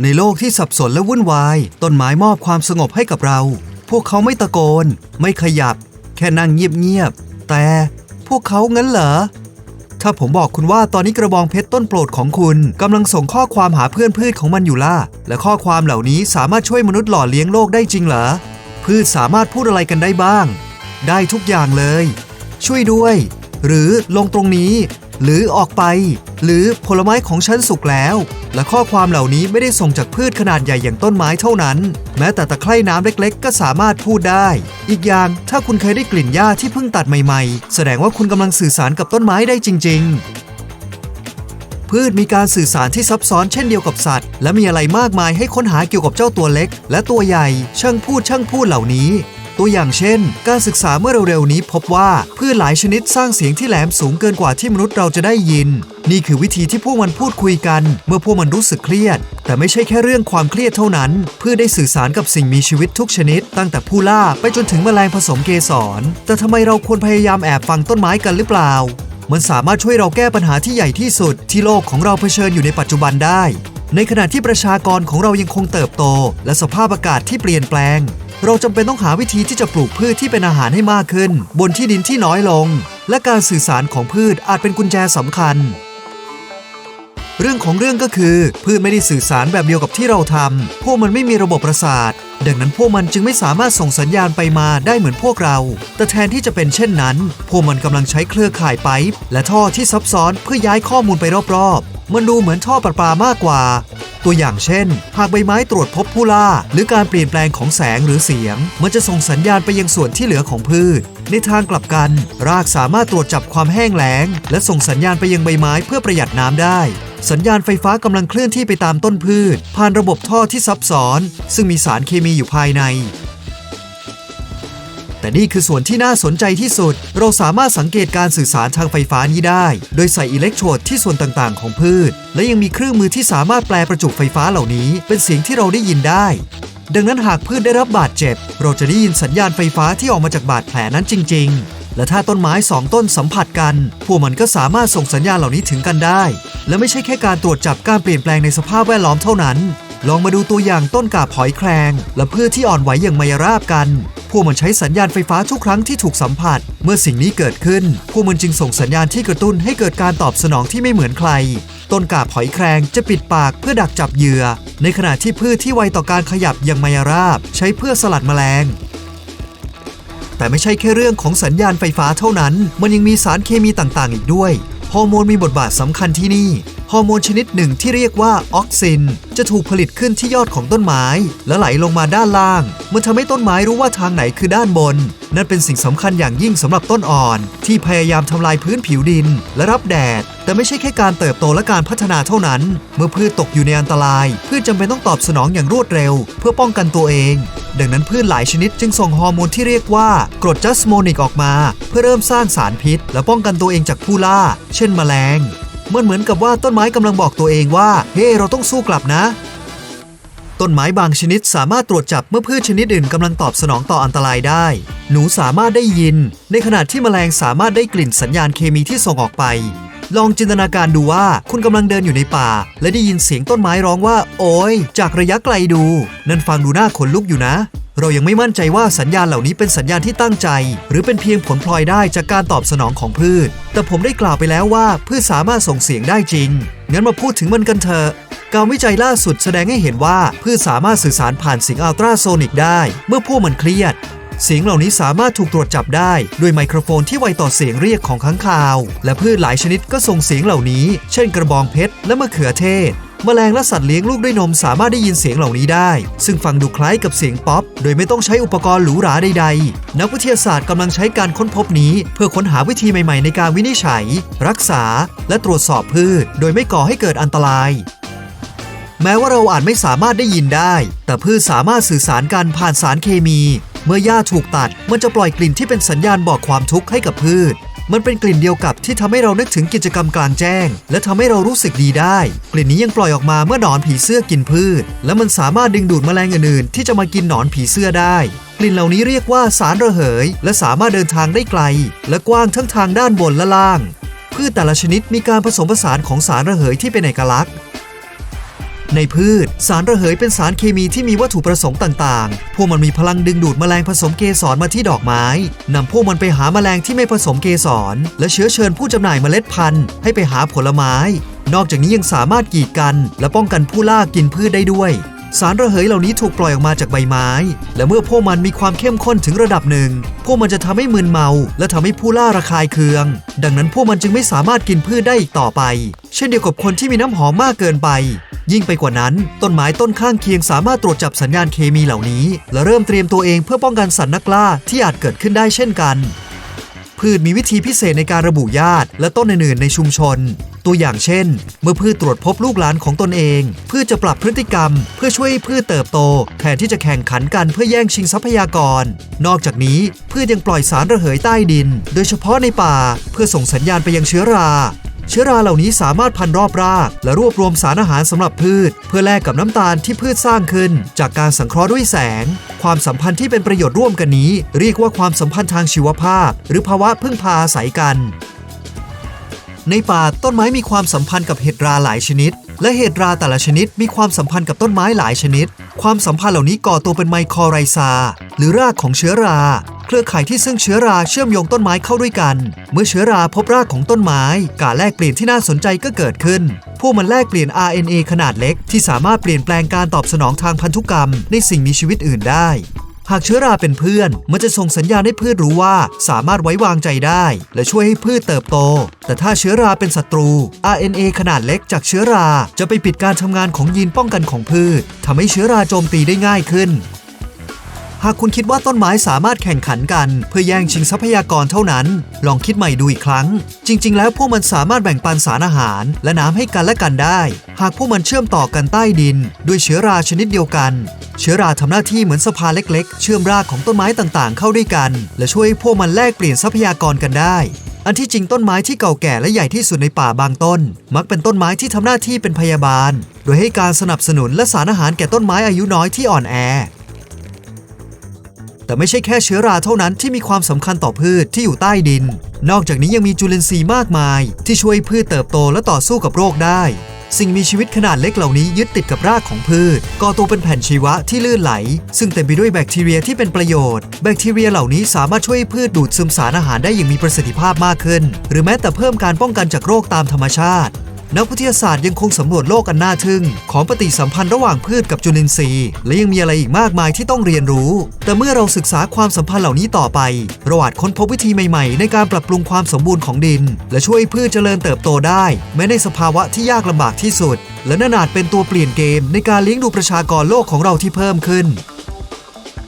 ในโลกที่สับสนและวุ่นวาย ต้นไม้มอบความสงบให้กับเรา พวกเขาไม่ตะโกน ไม่ขยับ แค่นั่งเงียบๆ แต่พวกเขางั้นเหรอ ถ้าผมบอกคุณว่าตอนนี้กระบองเพชรต้นโปรดของคุณกำลังส่งข้อความหาเพื่อนพืชของมันอยู่ล่ะ และข้อความเหล่านี้สามารถช่วยมนุษย์หล่อเลี้ยงโลกได้จริงเหรอ พืชสามารถพูดอะไรกันได้บ้าง ได้ทุกอย่างเลย ช่วยด้วย หรือลงตรงนี้ หรือออกไป หรือผลไม้ของฉันสุกแล้ว และข้อความเหล่านี้ไม่ได้ส่งจากพืชขนาดใหญ่อย่างต้นไม้เท่านั้น แม้แต่ตะไคร่น้ำเล็กๆ ก็สามารถพูดได้ อีกอย่างถ้าคุณเคยได้กลิ่นหญ้าที่เพิ่งตัดใหม่ๆ แสดงว่าคุณกำลังสื่อสารกับต้นไม้ได้จริง ๆพืชมีการสื่อสารที่ซับซ้อนเช่นเดียวกับสัตว์ และมีอะไรมากมายให้ค้นหาเกี่ยวกับเจ้าตัวเล็ก และตัวใหญ่ช่างพูดช่างพูดเหล่านี้ ตัวอย่างเช่น การศึกษาเมื่อเร็วๆนี้พบว่าพืชหลายชนิดสร้างเสียงที่แหลมสูงเกินกว่าที่มนุษย์เราจะได้ยิน นี่คือวิธีที่พวกมันพูดคุยกัน เมื่อพวกมันรู้สึกเครียด แต่ไม่ใช่แค่เรื่องความเครียดเท่านั้นพืชได้สื่อสารกับสิ่งมีชีวิตทุกชนิด ตั้งแต่ผู้ล่าไปจนถึงแมลงผสมเกสร แต่ทำไมเราควรพยายามแอบฟังต้นไม้กันหรือเปล่ามันสามารถช่วยเราแก้ปัญหาที่ใหญ่ที่สุดที่โลกของเราเผชิญอยู่ในปัจจุบันได้ ในขณะที่ประชากรของเรายังคงเติบโต และสภาพอากาศที่เปลี่ยนแปลง เราจำเป็นต้องหาวิธีที่จะปลูกพืชที่เป็นอาหารให้มากขึ้น บนที่ดินที่น้อยลง และการสื่อสารของพืชอาจเป็นกุญแจสำคัญ เรื่องของเรื่องก็คือพืชไม่ได้สื่อสารแบบเดียวกับที่เราทำพวกมันไม่มีระบบประสาท ดังนั้นพวกมันจึงไม่สามารถส่งสัญญาณไปมาได้เหมือนพวกเรา แต่แทนที่จะเป็นเช่นนั้น พวกมันกำลังใช้เครือข่ายไป และท่อที่ซับซ้อนเพื่อย้ายข้อมูลไปรอบๆ มันดูเหมือนท่อประปามากกว่า ตัวอย่างเช่น หากใบไม้ตรวจพบผู้ล่า หรือการเปลี่ยนแปลงของแสงหรือเสียง มันจะส่งสัญญาณไปยังส่วนที่เหลือของพืช ในทางกลับกัน รากสามารถตรวจจับความแห้งแล้ง และส่งสัญญาณไปยังใบไม้เพื่อประหยัดน้ำได้สัญญาณไฟฟ้ากำลังเคลื่อนที่ไปตามต้นพืช ผ่านระบบท่อที่ซับซ้อน ซึ่งมีสารเคมีอยู่ภายใน แต่นี่คือส่วนที่น่าสนใจที่สุด เราสามารถสังเกตการสื่อสารทางไฟฟ้านี้ได้ โดยใส่อิเล็กโทรดที่ส่วนต่างๆ ของพืช และยังมีเครื่องมือที่สามารถแปลประจุไฟฟ้าเหล่านี้ เป็นเสียงที่เราได้ยินได้ ดังนั้นหากพืชได้รับบาดเจ็บ เราจะได้ยินสัญญาณไฟฟ้าที่ออกมาจากบาดแผลนั้นจริง ๆและถ้าต้นไม้สองต้นสัมผัสกัน พวกมันก็สามารถส่งสัญญาณเหล่านี้ถึงกันได้ และไม่ใช่แค่การตรวจจับการเปลี่ยนแปลงในสภาพแวดล้อมเท่านั้น ลองมาดูตัวอย่างต้นกาบหอยแครง และพืชที่อ่อนไหวอย่างไมยราบกัน พวกมันใช้สัญญาณไฟฟ้าทุกครั้งที่ถูกสัมผัส เมื่อสิ่งนี้เกิดขึ้น พวกมันจึงส่งสัญญาณที่กระตุ้นให้เกิดการตอบสนองที่ไม่เหมือนใคร ต้นกาบหอยแครงจะปิดปากเพื่อดักจับเหยื่อ ในขณะที่พืชที่ไวต่อการขยับอย่างไมยราบ ใช้เพื่อสลัดแมลงแต่ไม่ใช่แค่เรื่องของสัญญาณไฟฟ้าเท่านั้น มันยังมีสารเคมีต่างๆ อีกด้วย ฮอร์โมนมีบทบาทสำคัญที่นี่ ฮอร์โมนชนิดหนึ่งที่เรียกว่าออกซิน จะถูกผลิตขึ้นที่ยอดของต้นไม้ และไหลลงมาด้านล่าง มันทำให้ต้นไม้รู้ว่าทางไหนคือด้านบน นั่นเป็นสิ่งสำคัญอย่างยิ่งสำหรับต้นอ่อน ที่พยายามทำลายพื้นผิวดิน และรับแดด แต่ไม่ใช่แค่การเติบโตและการพัฒนาเท่านั้น เมื่อพืชตกอยู่ในอันตราย พืชจำเป็นต้องตอบสนองอย่างรวดเร็ว เพื่อป้องกันตัวเอง ดังนั้นพืชหลายชนิดจึงส่งฮอร์โมนที่เรียกว่ากรดจัสโมนิกออกมา เพื่อเริ่มสร้างสารพิษ และป้องกันตัวเองจากผู้ล่า เช่นแมลง มันเหมือนกับว่าต้นไม้กำลังบอกตัวเองว่า เฮ้เราต้องสู้กลับนะ ต้นไม้บางชนิดสามารถตรวจจับเมื่อพืชชนิดอื่นกำลังตอบสนองต่ออันตรายได้ หนูสามารถได้ยิน ในขณะที่แมลงสามารถได้กลิ่นสัญญาณเคมีที่ส่งออกไป ลองจินตนาการดูว่าคุณกำลังเดินอยู่ในป่า และได้ยินเสียงต้นไม้ร้องว่า โอ้ยจากระยะไกลดู นั่นฟังดูน่าขนลุกอยู่นะ เรายังไม่มั่นใจว่าสัญญาณเหล่านี้เป็นสัญญาณที่ตั้งใจ หรือเป็นเพียงผลพลอยได้จากการตอบสนองของพืช แต่ผมได้กล่าวไปแล้วว่าพืชสามารถส่งเสียงได้จริงงั้นมาพูดถึงมันกันเถอะการวิจัยล่าสุดแสดงให้เห็นว่าพืชสามารถสื่อสารผ่านเสียงอัลตราโซนิกได้ เมื่อพวกมันเครียด เสียงเหล่านี้สามารถถูกตรวจจับได้ด้วยไมโครโฟนที่ไวต่อเสียงเรียกของค้างคาว และพืชหลายชนิดก็ส่งเสียงเหล่านี้ เช่นกระบองเพชรและมะเขือเทศแมลงและสัตว์เลี้ยงลูกด้วยนมสามารถได้ยินเสียงเหล่านี้ได้ ซึ่งฟังดูคล้ายกับเสียงป๊อป โดยไม่ต้องใช้อุปกรณ์หรูหราใดๆ นักวิทยาศาสตร์กำลังใช้การค้นพบนี้ เพื่อค้นหาวิธีใหม่ๆในการวินิจฉัย รักษา และตรวจสอบพืช โดยไม่ก่อให้เกิดอันตราย แม้ว่าเราอาจไม่สามารถได้ยินได้ แต่พืชสามารถสื่อสารกันผ่านสารเคมี เมื่อหญ้าถูกตัดมันจะปล่อยกลิ่นที่เป็นสัญญาณบอกความทุกข์ให้กับพืช มันเป็นกลิ่นเดียวกับที่ทำให้เรานึกถึงกิจกรรมกลางแจ้ง และทำให้เรารู้สึกดีได้ กลิ่นนี้ยังปล่อยออกมาเมื่อหนอนผีเสื้อกินพืช และมันสามารถดึงดูดแมลงอื่นๆที่จะมากินหนอนผีเสื้อได้กลิ่นเหล่านี้เรียกว่าสารระเหย และสามารถเดินทางได้ไกล และกว้างทั้งทางด้านบนและล่าง พืชแต่ละชนิดมีการผสมผสานของสารระเหยที่เป็นเอกลักษณ์ ในพืช สารระเหยเป็นสารเคมีที่มีวัตถุประสงค์ต่างๆ พวกมันมีพลังดึงดูดแมลงผสมเกสรมาที่ดอกไม้นำพวกมันไปหาแมลงที่ไม่ผสมเกสร และเชื้อเชิญผู้จำหน่ายเมล็ดพันธุ์ให้ไปหาผลไม้ นอกจากนี้ยังสามารถกีดกัน และป้องกันผู้ล่ากินพืชได้ด้วย สารระเหยเหล่านี้ถูกปล่อยออกมาจากใบไม้ และเมื่อพวกมันมีความเข้มข้นถึงระดับหนึ่ง พวกมันจะทำให้มึนเมา และทำให้ผู้ล่าระคายเคือง ดังนั้นพวกมันจึงไม่สามารถกินพืชได้อีกต่อไป เช่นเดียวกับคนที่มีน้ำหอมมากเกินไป ยิ่งไปกว่านั้น ต้นไม้ต้นข้างเคียงสามารถตรวจจับสัญญาณเคมีเหล่านี้ และเริ่มเตรียมตัวเองเพื่อป้องกันสัตว์นักล่าที่อาจเกิดขึ้นได้เช่นกันพืชมีวิธีพิเศษในการระบุญาติและต้นอื่นๆในชุมชน ตัวอย่างเช่น เมื่อพืชตรวจพบลูกหลานของตนเอง พืชจะปรับพฤติกรรม เพื่อช่วยให้พืชเติบโต แทนที่จะแข่งขันกันเพื่อแย่งชิงทรัพยากร นอกจากนี้พืชยังปล่อยสารระเหยใต้ดิน โดยเฉพาะในป่า เพื่อส่งสัญญาณไปยังเชื้อราเชื้อราเหล่านี้สามารถพันรอบราก และรวบรวมสารอาหารสำหรับพืช เพื่อแลกกับน้ำตาลที่พืชสร้างขึ้น จากการสังเคราะห์ด้วยแสง ความสัมพันธ์ที่เป็นประโยชน์ร่วมกันนี้ เรียกว่าความสัมพันธ์ทางชีวภาพ หรือภาวะพึ่งพาอาศัยกัน ในป่าต้นไม้มีความสัมพันธ์กับเห็ดราหลายชนิด และเห็ดราแต่ละชนิดมีความสัมพันธ์กับต้นไม้หลายชนิด ความสัมพันธ์เหล่านี้ก่อตัวเป็นไมโครไรซา หรือรากของเชื้อรา เครือข่ายที่ซึ่งเชื้อราเชื่อมโยงต้นไม้เข้าด้วยกัน เมื่อเชื้อราพบรากของต้นไม้ การแลกเปลี่ยนที่น่าสนใจก็เกิดขึ้น พวกมันแลกเปลี่ยน RNA ขนาดเล็ก ที่สามารถเปลี่ยนแปลงการตอบสนองทางพันธุกรรม ในสิ่งมีชีวิตอื่นได้ หากเชื้อราเป็นเพื่อน มันจะส่งสัญญาณให้พืชรู้ว่าสามารถไว้วางใจได้ และช่วยให้พืชเติบโต แต่ถ้าเชื้อราเป็นศัตรู RNA ขนาดเล็กจากเชื้อราจะไปปิดการทำงานของยีนป้องกันของพืชทำให้เชื้อราโจมตีได้ง่ายขึ้นหากคุณคิดว่าต้นไม้สามารถแข่งขันกัน เพื่อแย่งชิงทรัพยากรเท่านั้น ลองคิดใหม่ดูอีกครั้ง จริง ๆ แล้วพวกมันสามารถแบ่งปันสารอาหาร และน้ำให้กันและกันได้ หากพวกมันเชื่อมต่อกันใต้ดิน ด้วยเชื้อราชนิดเดียวกัน เชื้อราทำหน้าที่เหมือนสะพานเล็กๆ เชื่อมรากของต้นไม้ต่างๆ เข้าด้วยกัน และช่วยให้พวกมันแลกเปลี่ยนทรัพยากรกันได้ อันที่จริงต้นไม้ที่เก่าแก่และใหญ่ที่สุดในป่าบางต้น มักเป็นต้นไม้ที่ทำหน้าที่เป็นพยาบาล โดยให้การสนับสนุนและสารอาหารแก่ต้นไม้อายุน้อยที่อ่อนแอแต่ไม่ใช่แค่เชื้อราเท่านั้นที่มีความสำคัญต่อพืชที่อยู่ใต้ดิน นอกจากนี้ยังมีจุลินทรีย์มากมาย ที่ช่วยพืชเติบโตและต่อสู้กับโรคได้ สิ่งมีชีวิตขนาดเล็กเหล่านี้ยึดติดกับรากของพืชก่อตัวเป็นแผ่นชีวะที่ลื่นไหล ซึ่งเต็มไปด้วยแบคทีเรียที่เป็นประโยชน์ แบคทีเรียเหล่านี้สามารถช่วยพืชดูดซึมสารอาหารได้อย่างมีประสิทธิภาพมากขึ้น หรือแม้แต่เพิ่มการป้องกันจากโรคตามธรรมชาติ นักวิทยาศาสตร์ยังคงสำรวจโลกอันน่าทึ่ง ของปฏิสัมพันธ์ระหว่างพืชกับจุลินทรีย์ และยังมีอะไรอีกมากมายที่ต้องเรียนรู้ แต่เมื่อเราศึกษาความสัมพันธ์เหล่านี้ต่อไปเราอาจค้นพบวิธีใหม่ๆ ในการปรับปรุงความสมบูรณ์ของดิน และช่วยพืชเจริญเติบโตได้ แม้ในสภาวะที่ยากลำบากที่สุด และนั่นอาจเป็นตัวเปลี่ยนเกมในการเลี้ยงดูประชากรโลกของเราที่เพิ่มขึ้น